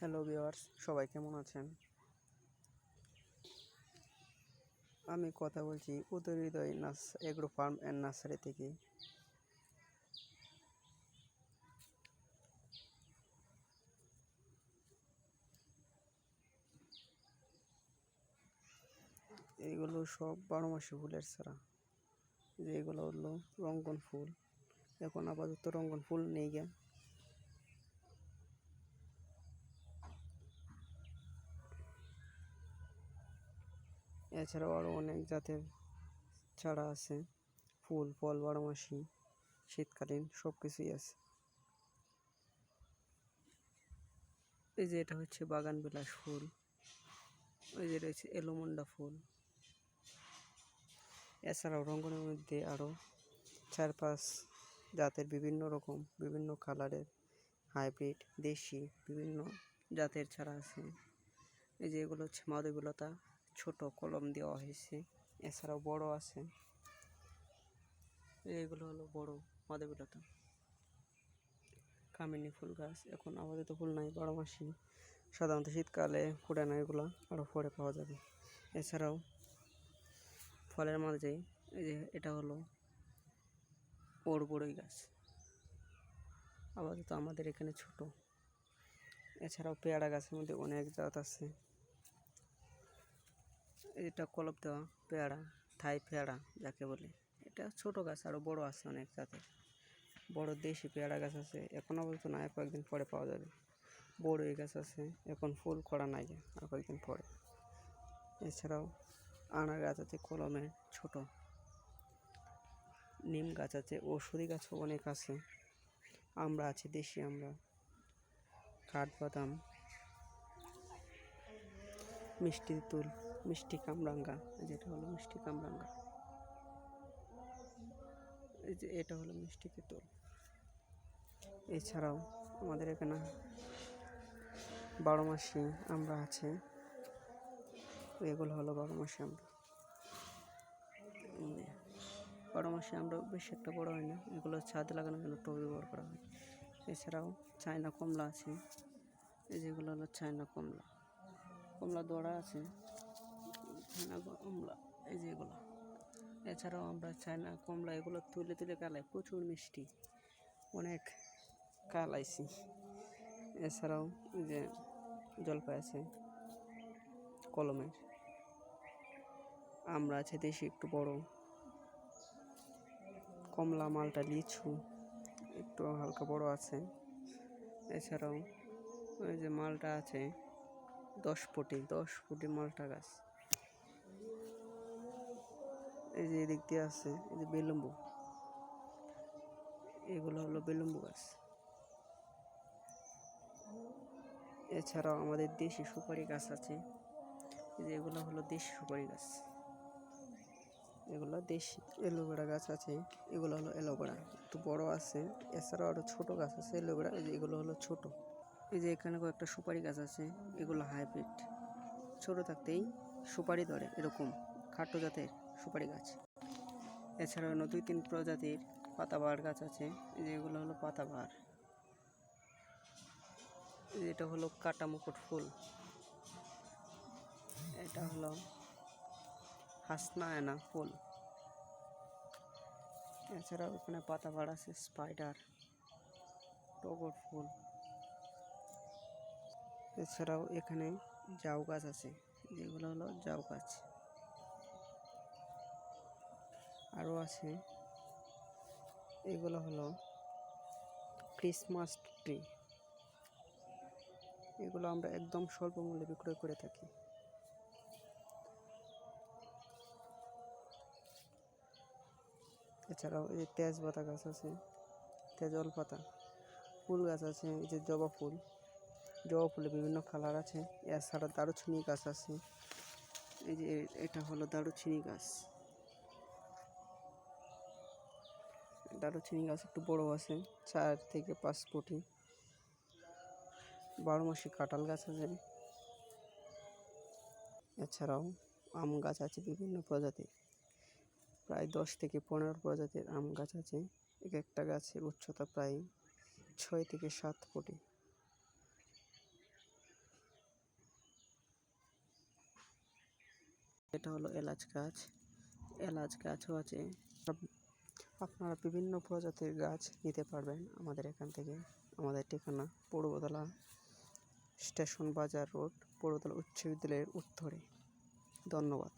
Hello viewers সবাই কেমন আছেন? আমি কথা বলছি Uday Hriday nurse agro farm and nursery থেকে। এইগুলো সব বারো মাসি ফুলের ছাড়া যে এগুলো হলো রঙ্গন ফুল। এখন আপাতত রঙ্গন ফুল নেই গে। এছাড়াও আরও অনেক জাতের চারা আছে। ফুল, ফল বারো মাসি শীতকালীন সব কিছুই আছে। এই যে এটা হচ্ছে বাগান বিলাস ফুল। ওই যে রয়েছে এলোমন্ডা ফুল। এছাড়াও রঙ্গনের মধ্যে আরও চার পাঁচ জাতের বিভিন্ন রকম, বিভিন্ন কালারের হাইব্রিড, দেশি বিভিন্ন জাতের চারা আছে। এই যে এগুলো হচ্ছে মাদবীলতা। ছোট কলম দেওয়া হয়েছে, এছাড়াও বড় আছে। এগুলো হলো বড় মাদবীলতা কামিনী ফুল গাছ, এখন আপাতত ফুল নাই, বারো মাসি সাধারণত শীতকালে ফুটে না এগুলো আরও পরে পাওয়া যাবে। এছাড়াও ফলের মাঝে এই যে এটা হলো ওর গাছ। আপাতত আমাদের এখানে ছোট। এছাড়াও পেয়ারা গাছের মধ্যে অনেক জাত আছে। এটা কলপ দেওয়া পেয়ারা, থাই পেয়ারা যাকে বলে। এটা ছোট গাছ আরও বড় আছে অনেক জাতের বড় দেশি পেয়ারা গাছ আছে। এখন অবশ্য না কয়েকদিন পরে পাওয়া যাবে। বড় এই গাছ আছে। এখন ফুল করা নাই আর কয়েকদিন পরে। এছাড়াও আনার গাছ আছে কলমে ছোট। নিম গাছ আছে, ওষুধি গাছও অনেক আছে। আমরা আছে দেশি আমরা। কাঠবাদাম, মিষ্টি তুল মিষ্টি কামরাঙ্গা, যেটা হলো মিষ্টি কামরাঙ্গা। এই যে এটা হলো মিষ্টি তেঁতুল। এছাড়াও আমাদের এখানে বারো মাসি আমরা আছে। এগুলো হলো বারো মাসি আমরা। বারো মাসে আমরা বেশি একটা বড় হয় না। এগুলো ছাদ লাগানোর জন্য টব ব্যবহার করা হয়। এছাড়াও চায়না কমলা আছে। এই যেগুলো হলো চায়না কমলা। কমলা দড়া আছে। চায়না কমলা, এই যে এগুলো। এছাড়াও আমরা চায়না কমলা, এগুলো তুলে তুলে কালাই, প্রচুর মিষ্টি, অনেক কালাইছি। এছাড়াও যে জলপাই আছে, কলমের। আমরা আছে দেশি একটু বড়। কমলা, মালটা, লিচু, একটু হালকা বড় আছে। এছাড়াও ওই যে মালটা আছে দশ ফুটি দশ ফুটি মালটা গাছ। এই যে দিয়ে আছে, এই যে বেলুম্বু। এগুলো হলো বেলুম্বু গাছ। এছাড়াও আমাদের দেশি সুপারি গাছ আছে। যে এগুলো হলো দেশি সুপারি গাছ। এগুলো দেশি এলোভেরা গাছ আছে, এগুলো হলো এলোভেরা একটু বড় আছে, এছাড়াও আরও ছোটো গাছ আছে এলোভেরা এই যে এগুলো হলো ছোট। এই যে এখানে কয়েকটা সুপারি গাছ আছে, এগুলো হাইব্রিড। ছোট থাকতেই সুপারি ধরে, এরকম খাটো জাতের সুপারি গাছ। এছাড়াও দুই তিন প্রজাতির পাতাবাহার গাছ আছে, যেগুলো হলো পাতাবাহার এটা হলো কাটা মুকুট ফুল। এটা হলো হাসনায়না ফুল। এছাড়াও এখানে পাতাবাহার আছে স্পাইডার, টগর ফুল। এছাড়াও এখানে জাউ গাছ আছে। যেগুলো হলো জাউ গাছ। আরও আছে। এগুলো হলো ক্রিসমাস ট্রি এগুলো আমরা একদম স্বল্প মূল্যে বিক্রয় করে থাকি। এছাড়াও এই যে তেজপাতা গাছ আছে তেজল পাতা ফুল গাছ আছে, এই যে জবা ফুল। জবা ফুলে বিভিন্ন কালার আছে। এছাড়া দারুচিনি গাছ আছে। এই যে এটা হলো দারুচিনি গাছ। দারুচিনি গাছ একটু বড় আছে, চার থেকে পাঁচ ফুটি। বারো মাসি কাঁঠাল গাছ আছে। এছাড়াও আম গাছ আছে বিভিন্ন প্রজাতির। প্রায় দশ থেকে পনেরো প্রজাতির আম গাছ আছে। এক একটা গাছের উচ্চতা প্রায় ছয় থেকে সাত ফুটি। এটা হলো এলাচ গাছ। এলাচ গাছও আছে। আপনারা বিভিন্ন প্রজাতির গাছ নিতে পারবেন আমাদের এখান থেকে। আমাদের ঠিকানা পূর্বতলা স্টেশন বাজার রোড পূর্বতলা উচ্চ বিদ্যালয়ের উত্তরে। ধন্যবাদ।